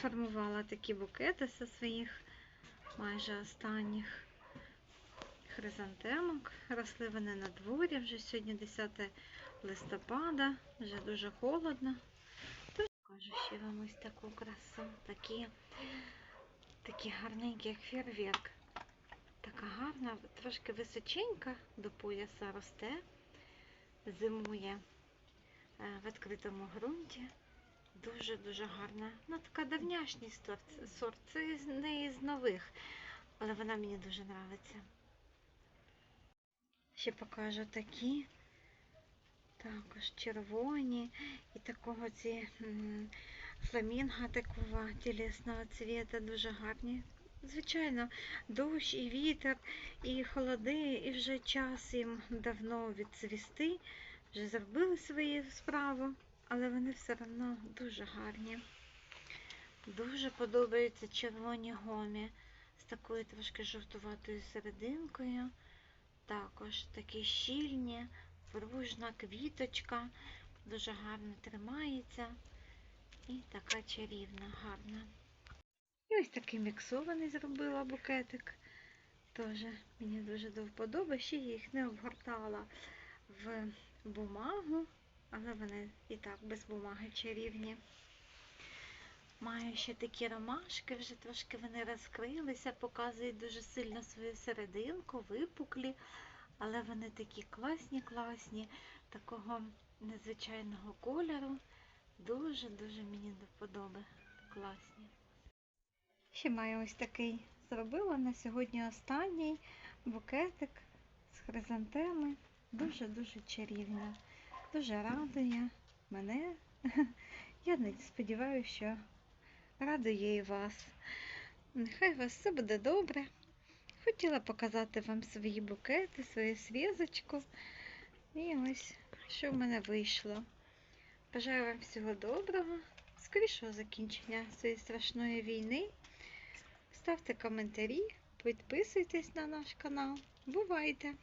сформувала такі букети зі своїх майже останніх хризантемок. Росли вони на дворі, вже сьогодні 10 листопада, вже дуже холодно. Тож покажу ще вам ось таку красу. Такі, такі гарненькі, як фейерверк. Така гарна, трошки височенька до пояса росте, зимує е, в відкритому ґрунті. Дуже-дуже гарна. Ну, така давняшній сорт. Це не з нових, але вона мені дуже подобається. Ще покажу такі. Також червоні і такого ці фламінга такого тілесного цвіта, дуже гарні. Звичайно, дощ і вітер, і холоди, і вже час їм давно відцвісти, вже зробили свою справу, але вони все одно дуже гарні. Дуже подобаються червоні гомі з такою трошки жовтуватою серединкою. Також такі щільні, пружна квіточка, дуже гарно тримається і така чарівна, гарна. І ось такий міксований зробила букетик. Теж мені дуже до вподоби. Ще я їх не обгортала в бумагу, але вони і так без бумаги чарівні. Маю ще такі ромашки, вже трошки вони розкрилися, показують дуже сильно свою серединку, випуклі, але вони такі класні, класні, такого незвичайного кольору. Дуже-дуже мені до вподоби. Класні. Ще маю ось такий зробила на сьогодні останній букетик з хризантеми. Дуже-дуже чарівна. Дуже радує мене. Я сподіваюся, що радує і вас. Нехай у вас все буде добре. Хотіла показати вам свої букети, свою свізочку. І ось що в мене вийшло. Бажаю вам всього доброго, скорішого закінчення цієї страшної війни. Ставте коментарі, підписуйтесь на наш канал. Бувайте!